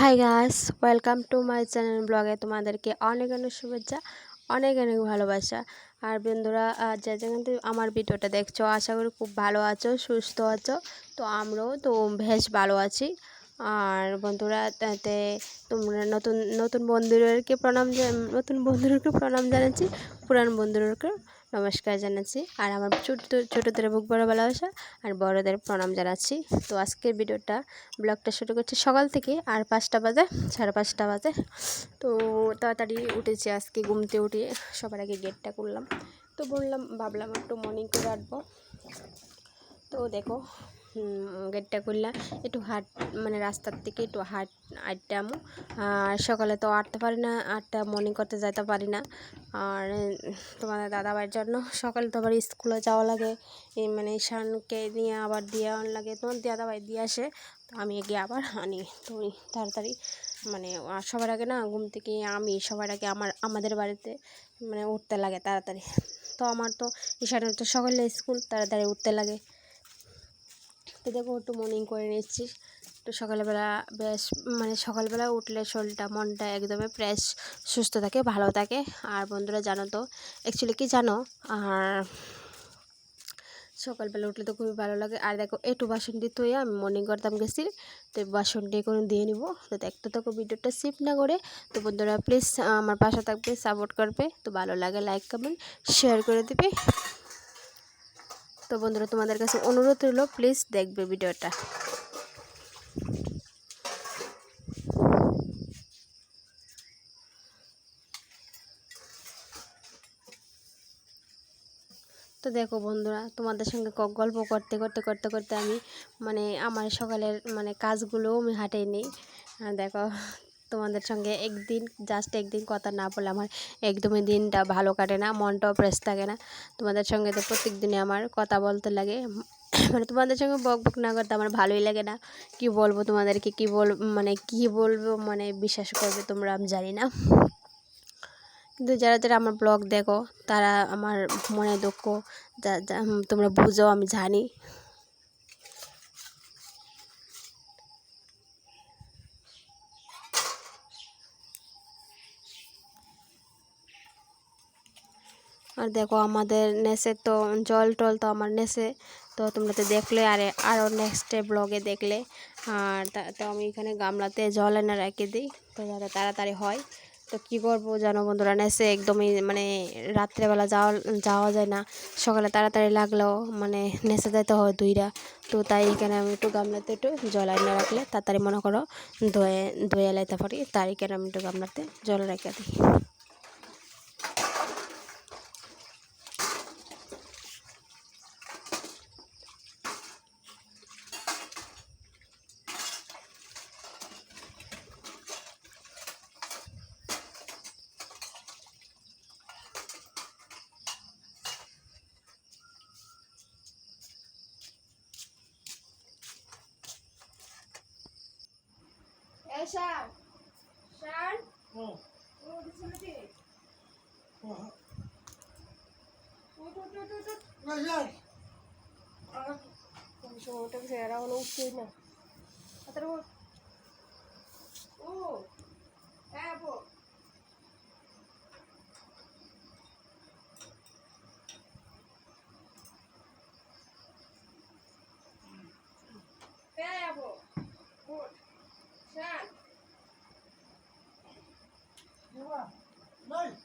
High গাস welcome to my channel ব্লগে তোমাদেরকে অনেক অনেক শুভেচ্ছা, অনেক অনেক ভালোবাসা। আর বন্ধুরা যে যেখান থেকে আমার ভিডিওটা দেখছ, আশা করি খুব ভালো আছো, সুস্থ আছো। তো আমরাও তো বেশ ভালো আছি। আর বন্ধুরা, তাতে তোমরা নতুন নতুন বন্ধুদেরকে প্রণাম নতুন বন্ধুদেরকে প্রণাম জানাচ্ছি, পুরান বন্ধুদেরকে নমস্কার জানাচ্ছি। আর আমার ছোটো, ছোটোদের বুক বড় ভালোবাসা আর বড়দের প্রণাম জানাচ্ছি। তো আজকের ভিডিওটা, ব্লগটা শুরু করছি সকাল থেকে আর পাঁচটা বাজে, সাড়ে পাঁচটা বাজে। তো তাড়াতাড়ি উঠেছি আজকে ঘুমতে উঠিয়ে সবার আগে গেটটা করলাম তো বললাম, ভাবলাম একটু মর্নিং করে আসব। তো দেখো গেটটা করলাম একটু হাট মানে রাস্তার থেকে একটু হাট আটটাম আর সকালে তো আটতে পারি না, আটটা মর্নিং করতে যাইতে পারি না। আর, তোমাদের দাদাভাইয়ের জন্য সকালে তো আবার স্কুলে যাওয়া লাগে। মানে ঈশানকে নিয়ে আবার দিয়ে লাগে, তোমার দাদাভাই দিয়ে আসে, তো আমি গিয়ে আবার আনি। তো তাড়াতাড়ি মানে সবার আগে না ঘুম থেকে আমি, সবার আগে আমার, আমাদের বাড়িতে মানে উঠতে লাগে তাড়াতাড়ি। তো আমার তো, ঈশানের তো সকালে স্কুল, তাড়াতাড়ি উঠতে লাগে। তো দেখো একটু মর্নিং করে নিচ্ছি। একটু সকালবেলা বেশ মানে সকালবেলা উঠলে শরীরটা, মনটা একদমই ফ্রেশ সুস্থ থাকে, ভালো থাকে। আর বন্ধুরা জানো তো অ্যাকচুয়ালি কি জানো? আর সকালবেলা উঠলে তো খুবই ভালো লাগে। আর দেখো একটু বাসনটি ধুয়ে আমি মর্নিং করতাম গেছি। তো বাসনটি করে দিয়ে নিব। তো দেখতে থাকো ভিডিওটা সিপ না করে। তো বন্ধুরা প্লিজ আমার পাশে থাকবে সাপোর্ট করবে। তো ভালো লাগে লাইক কমেন্ট শেয়ার করে দিবে। তো বন্ধুরা, তোমাদের কাছে অনুরোধ রইল প্লিজ দেখবে ভিডিওটা। তো দেখো বন্ধুরা, তোমাদের সঙ্গে গল্প করতে করতে করতে করতে আমি মানে আমার সকালের মানে কাজগুলোও আমি হাঁটিয়ে নিই দেখো তোমাদের সঙ্গে একদিন জাস্ট একদিন কথা না বলে আমার একদমই দিনটা ভালো কাটে না, মনটাও ফ্রেশ থাকে না। তোমাদের সঙ্গে তো প্রত্যেক দিনে আমার কথা বলতে লাগে। মানে তোমাদের সঙ্গে বক বক না করতে আমার ভালোই লাগে না। কি বলব তোমাদেরকে, কি বল মানে কি বলব মানে বিশ্বাস করবে তোমরা আমি জানি না। কিন্তু যারা যারা আমার ব্লগ দেখো, তারা আমার মনে দুঃখ যা, তোমরা বুঝো, আমি জানি। আর দেখো আমাদের নেসে তো জল টল তো আমার নেসে তো তোমরা তো দেখলে আর আরও নেক্সট ব্লগে দেখলে। আর তা- আমি এখানে গামলাতে জল এনে রেখে দিই, তো যাতে তাড়াতাড়ি হয়। তো কী করব জানো বন্ধুরা নেসে একদমই মানে রাত্রেবেলা যাওয়া যাওয়া যায় না। সকালে তাড়াতাড়ি লাগলেও মানে নেসে যেতে হয় দুইরা। তো তাই এখানে আমি একটু গামলাতে একটু জল এনে রাখলে তাড়াতাড়ি মনে করো ধুয়ে ধুয়ে লাইতে পারি, তাই এখানে আমি একটু গামলাতে জল রেখে দিই। ওটা এরা হলো উঠছে না। ঈশান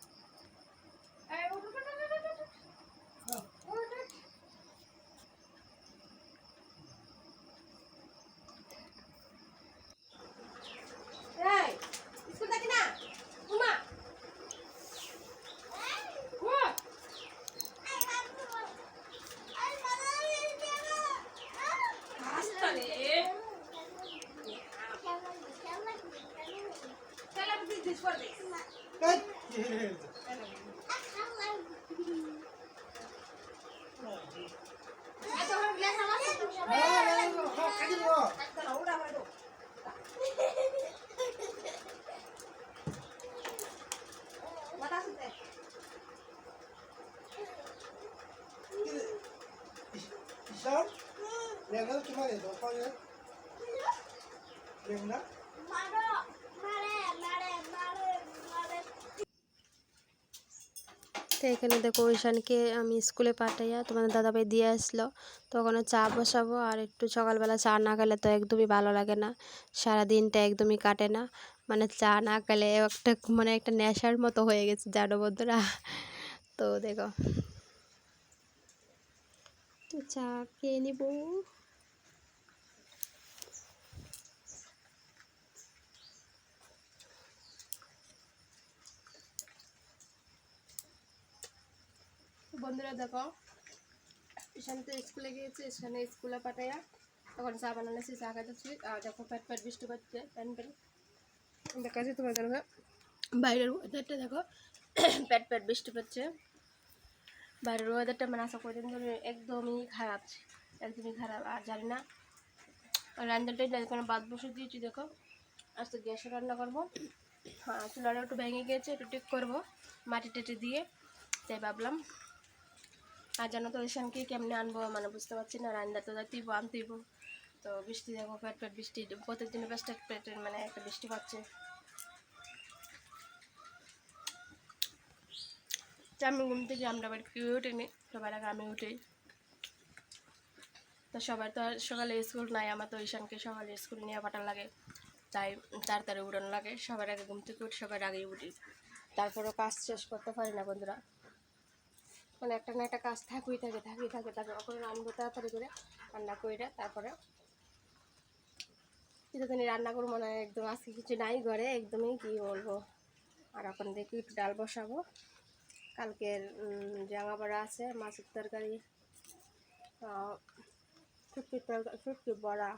너 말해 말해 말해 말해 তো এখানে দেখো ঈশানকে আমি স্কুলে পাঠাইয়া তোমাদের দাদাভাই দিয়ে আসলো। তো ওখানে চা বসাবো আর একটু সকালবেলা চা না খেলে তো একদমই ভালো লাগে না। সারা দিনটা একদমই কাটে না। মানে চা না খেলে একটা মানে একটা নেশার মতো হয়ে গেছে জাডো বন্ধুরা। তো দেখো। চা খেয়ে নিবো। বন্ধুরা দেখো, ঈশান তো স্কুলে গিয়েছে ঈশানে স্কুলে পাঠাইয়া তখন চা বানানোছি চা খাইতেছি। আর দেখো প্যাট প্যাট বৃষ্টি পড়ছে প্যান প্যান দেখাচ্ছি তোমার দেখো বাইরের ওয়েদারটা দেখো প্যাট প্যাট বৃষ্টি পড়ছে। বাইরের ওয়েদারটা মানে আশা কদিন ধরে একদমই খারাপ একদমই খারাপ, আর জানি না। রান্নাটাই কোনো বাদ বসে দিয়েছি, দেখো। আজকে গ্যাসে রান্না করব। হ্যাঁ চুলাটা একটু ভেঙে গিয়েছে একটু ঠিক করব মাটি টাটি দিয়ে। তাই ভাবলাম আর জানো তো ঈশানকে কেমনে আনব মানে বুঝতে পারছি না, রান্না তো যাইতেইব, আনতেইব। তো বৃষ্টি দেখো পেট পেট বৃষ্টি প্রত্যেকদিন পেট পেট মানে একটা বৃষ্টি পাচ্ছে আমি ঘুম থেকে আমরা বাড়ি কেউ উঠিনি, সবার আগে আমি উঠি। তো সবার তো আর সকালে স্কুল নাই, আমার তো ঈশানকে সকালে স্কুল নিয়ে পাঠান লাগে, তাই তাড়াতাড়ি উড়ানো লাগে। সবার আগে ঘুম থেকে উঠি সবার আগেই উঠি। তারপরেও কাজ শেষ করতে পারি না বন্ধুরা। মানে একটা না একটা কাজ থাকুই, থাকে থাকুই থাকে তারপরে ওখানে রান্না তাড়াতাড়ি করে, রান্না করে তারপরে কিছুদিনই রান্না করব মানে একদম আজকে কিছু নাই ঘরে, একদমই কি বলব। আর এখন দেখি একটু ডাল বসাবো। কালকের জামা বড়া আছে, মাছের তরকারি শুটকির তরকারি শুটকি বড়া।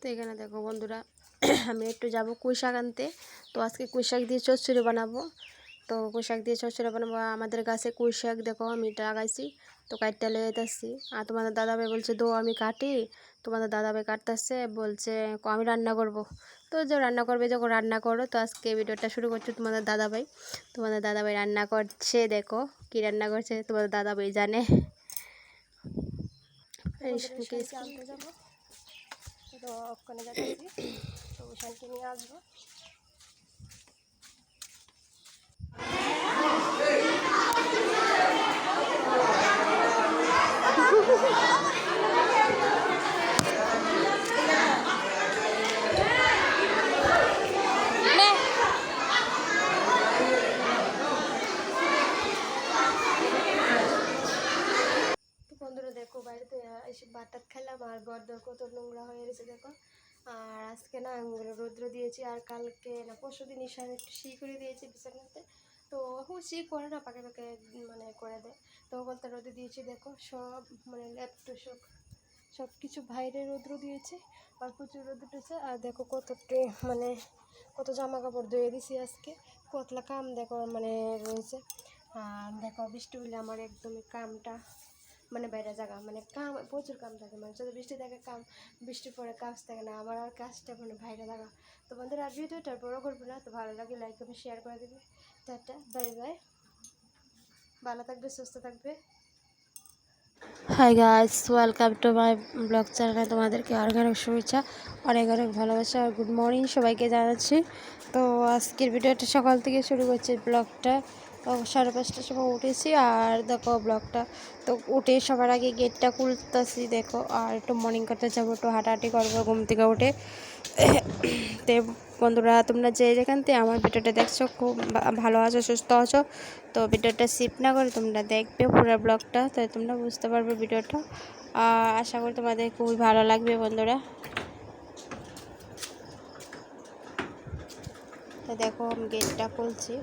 তো এখানে দেখো বন্ধুরা আমি একটু যাব কুই শাক আনতে। তো আজকে কুই শাক দিয়ে চচ্চড়ি বানাবো। তো কুই শাক দিয়ে চচ্চড়ি বানাবো। আমাদের গাছে কুই শাক দেখো আমি লাগাইছি। তো কাটতে লেগে যাচ্ছি আর তোমাদের দাদাভাই বলছে দো আমি কাটি। তোমাদের দাদাভাই কাটতেছে বলছে আমি রান্না করব। তো যে রান্না করবে যখন রান্না করো তো আজকে ভিডিওটা শুরু করছ তোমাদের দাদাভাই। তোমাদের দাদাভাই রান্না করছে দেখো কি রান্না করছে তোমাদের দাদাভাই জানে। যাব। তো ওখানে যাচ্ছি। তো নিয়ে আসব। দেখো, বাড়িতে এসে ভাত খেলাম আর গরদর কত নোংরা হয়ে গেছে, দেখো। আর আজকে না রৌদ্র দিয়েছি আর কালকে না পরশু দিন ঈশান একটু শি করে দিয়েছি বিছানাতে। তো এখন শি করে না, পাকে পাকে মানে করে দেয়। তো বলতে রোদে দিয়েছি, দেখো সব মানে ল্যাপটপ সব সব কিছু বাইরে রৌদ্র দিয়েছে, আর প্রচুর রোদ উঠেছে। আর দেখো কত মানে কত জামা কাপড় ধুয়ে দিছি আজকে, কতলা কাম দেখো মানে রয়েছে। আর দেখো বৃষ্টি হলে আমার একদমই কামটা মানে বাইরে জায়গা মানে কাম, প্রচুর কাম থাকে মানে যদি বৃষ্টি থাকে কাম, বৃষ্টি পরে কাজ থাকে না আমার আর কাজটা মানে বাইরে জায়গা তো বন্ধুরা আর ভিডিওটা বড়ো করব না, তো ভালো লাগে লাইক করবে শেয়ার করে দেবে। টাটা বাই বাই ভালো থাকবে, সুস্থ থাকবে। Hi guys welcome to my blog চ্যানেলে তোমাদেরকে অনেক অনেক শুভেচ্ছা, অনেক অনেক ভালোবাসা আর গুড মর্নিং সবাইকে জানাচ্ছি। তো আজকের ভিডিওটা সকাল থেকে শুরু করছি ব্লগটা সাড়ে পাঁচটার সময় উঠেছি আর দেখো ব্লগটা। তো উঠে সবার আগে গেটটা খুলতেছি, দেখো, আর একটু মর্নিং করতে যাব, একটু হাঁটাহাঁটি করব ঘুম থেকে উঠে। তো বন্ধুরা, তোমরা যে যেখান থেকে আমার ভিডিওটা দেখছ, খুব ভালো আছো, সুস্থ আছো, তো ভিডিওটা সিপ না করে তোমরা দেখবে পুরো ব্লগটা তাই তোমরা বুঝতে পারবে ভিডিওটা। আশা করি তোমাদের খুবই ভালো লাগবে বন্ধুরা। তো দেখো, আমি গেটটা খুলছি।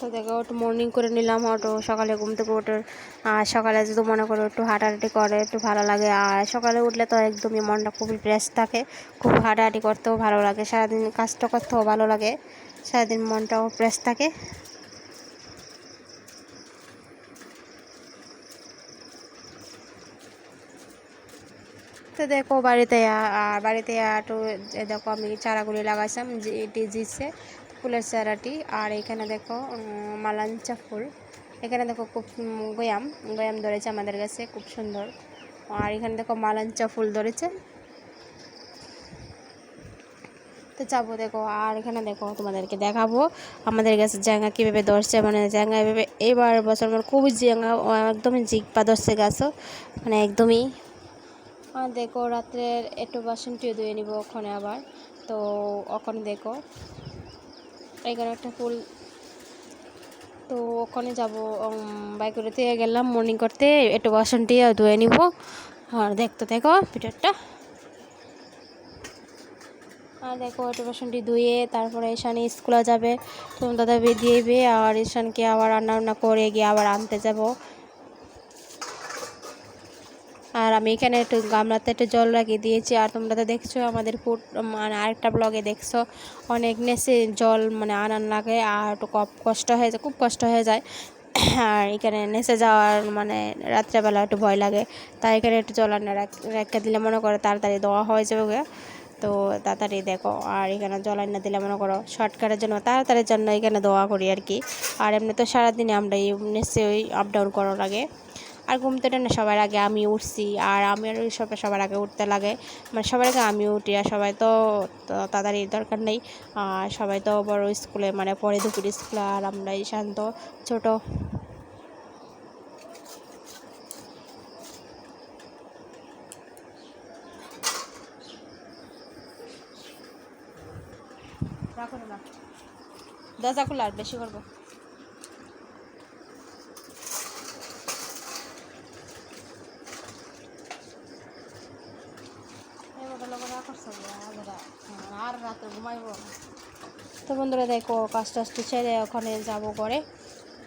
তো দেখো, একটু মর্নিং করে নিলাম অটো সকালে ঘুম থেকে উঠে আর সকালে যদি মনে করো একটু হাঁটাহাঁটি করে, একটু ভালো লাগে, আর সকালে উঠলে তো একদমই মনটা খুবই ফ্রেশ থাকে, খুব হাঁটাহাঁটি করতেও ভালো লাগে, সারাদিন কাজটা করতেও ভালো লাগে, সারাদিন মনটাও ফ্রেশ থাকে। তো দেখো, বাড়িতে আর বাড়িতে একটু দেখো আমি চারাগুলি লাগাইছিলাম এটি জিতছে। ফুলের চারাটি, আর এখানে দেখো মালাঞ্চা ফুল। এখানে দেখো খুব গোয়াম গোয়াম ধরেছে আমাদের কাছে, খুব সুন্দর। আর এখানে দেখো মালাঞ্চা ফুল ধরেছে। তো যাব দেখো, আর এখানে দেখো তোমাদেরকে দেখাবো, আমাদের কাছে জায়গা কীভাবে ধরছে মানে জায়গা এভাবে, এবার বছর আমার খুবই জায়গা একদমই জিগপা ধরছে গাছও মানে একদমই। দেখো, রাত্রের একটু বাসনটিও ধুয়ে নিব ওখানে আবার। তো ওখানে দেখো একটা ফুল। তো ওখানে যাব বাইক করতে গেলাম মর্নিং করতে। একটু বাসনটি ধুয়ে নিব। আর দেখতে দেখো পিটারটা আর দেখো, একটু বাসনটি ধুয়ে তারপরে ঈশান স্কুলে যাবে। তোমার দাদা বেরিয়ে আর ঈশানকে আবার রান্না বান্না করে গিয়ে আবার আনতে যাব। আর আমি এখানে একটু গামলাতে একটু জল লাগিয়ে দিয়েছি। আর তোমরা তো দেখছ আমাদের ফুট মানে আরেকটা ব্লগে দেখছ। অনেক নেশে জল মানে আনান লাগে আর একটু কষ্ট হয়ে যায়, খুব কষ্ট হয়ে যায়। আর এখানে নেচে যাওয়ার মানে রাত্রেবেলা একটু ভয় লাগে। তাই এখানে একটু জল আনা, রেখে দিলে মনে করো তাড়াতাড়ি দেওয়া হয়ে যাবে। তো তাড়াতাড়ি দেখো, আর এখানে জল আনা দিলে মনে করো শর্টকাটের জন্য তাড়াতাড়ির জন্য এখানে দোয়া করি আর কি। আর এমনি তো সারাদিনে আমরা এই নেচে ওই আপ ডাউন করার লাগে আর ঘুমতে না সবার আগে আমি উঠছি, আর আমি আর সবাই সবার আগে উঠতে লাগে। মানে সবার আগে আমি উঠি, আর সবাই তো তাড়াতাড়ি দরকার নেই। আর সবাই তো বড় স্কুলে মানে পরে দুপুর স্কুলে, আর আমরা এই শান্ত, ছোট। দরজা খোলা আর বেশি করব। তো বন্ধুরা দেখো কাজ টাজটি ছেড়ে ওখানে যাব করে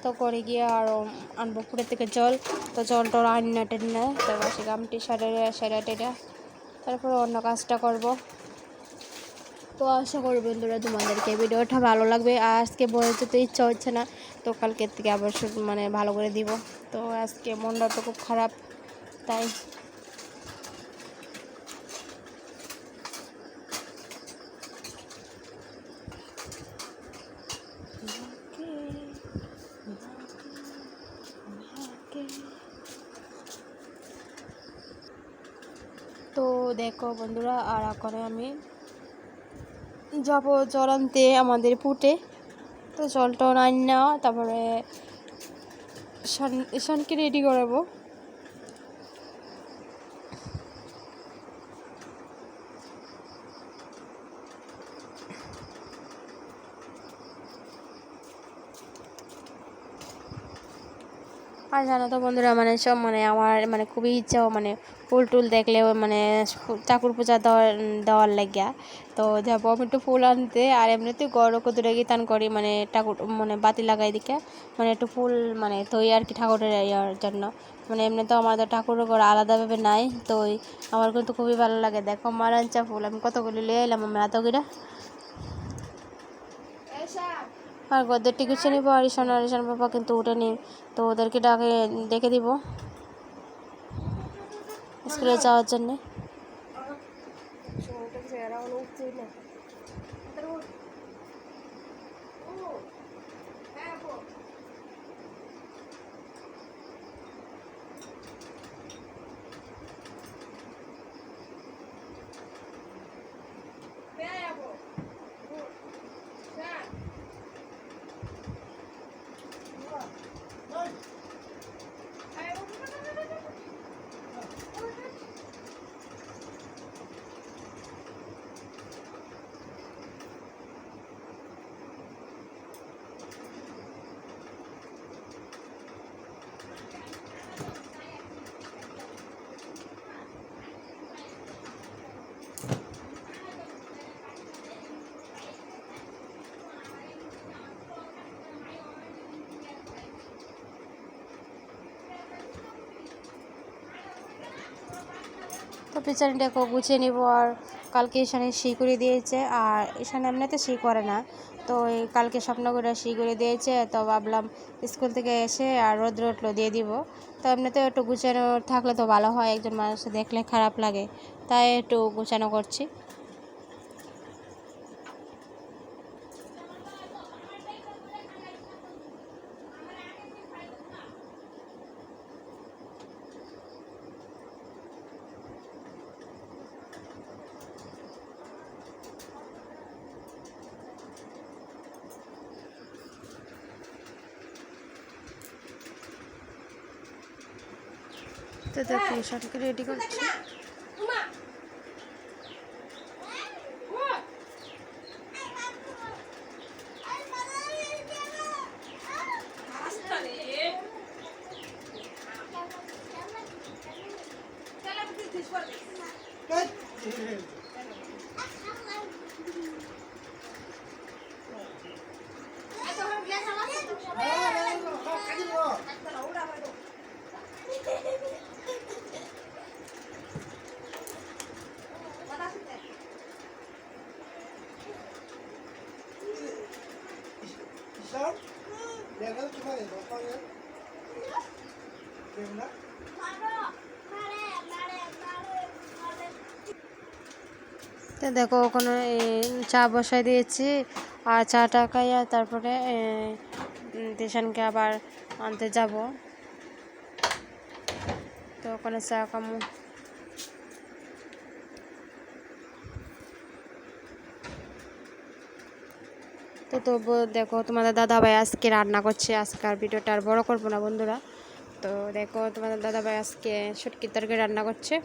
তো করে গিয়ে আর আনব পুকুরের থেকে জল। তো জল টল আনি না টেন না তারপর সে গামটি সারে, সেরা টেরা তারপরে অন্য কাজটা করব। তো আশা করি বন্ধুরা তোমাদেরকে ভিডিওটা ভালো লাগবে। আর আজকে বলে যেতে ইচ্ছা হচ্ছে না, তো কালকের থেকে আবার মানে ভালো করে দিব। তো আজকে মনটা তো খুব খারাপ, তাই তো দেখো বন্ধুরা, আর করে আমি যাব জল আনতে আমাদের পুটে। তো জলটা আন তারপরে সানকে রেডি করাবো। আর জানো তো বন্ধুরা মানে সব মানে আমার মানে খুবই ইচ্ছা মানে ফুল টুল দেখলে মানে ঠাকুর পূজা দেওয়ার দেওয়ার লাগিয়া। তো যাব আমি একটু ফুল আনতে, আর এমনিতে গড় কদুরে গীতান করি মানে ঠাকুর মানে বাতি লাগাই দিকে। মানে একটু ফুল মানে তৈ আর কি ঠাকুরের ইয়ার জন্য। মানে এমনি তো আমাদের ঠাকুরের ঘর আলাদাভাবে নাই, তো আমার কিন্তু খুবই ভালো লাগে। দেখো মারাঞ্চা ফুল, আমি কতগুলি লিয়ে এলাম, আমি এতগুলা আর গদ্যের টিকিট নিবো আর ঈশান আর ঈশান বাবা কিন্তু উঠে নি তো ওদেরকে ডাকে, দেখে দিব। স্কুলে যাওয়ার জন্যে। তো পিছনটাকে গুছিয়ে নিব আর কালকে এখানে সি করে দিয়েছে আর এখানে এমনিতে সি করে না। তো এই কালকে স্বপ্নগুলো করে সি করে দিয়েছে, তো ভাবলাম স্কুল থেকে এসে আর রোদ রোদলো দিয়ে দিব। তো এমনিতে একটু গুছানো থাকলে তো ভালো হয়, একজন মানুষ দেখলে খারাপ লাগে, তাই একটু গুছানো করছি। তো দেখুন সবকে রেডি করছি কিশোর তো দেখো ওখানে চা বসাই দিয়েছি, আর চাটা খাইয়া তারপরে টিউশনকে আবার আনতে যাব। তো ওখানে চা কামু তো তবু দেখো তোমাদের দাদা ভাই আজকে রান্না করছে, আজকে আর ভিডিওটা আর বড় করব না বন্ধুরা। তো দেখো তোমাদের দাদা ভাই আজকে শুটকির তরকারি রান্না করছে।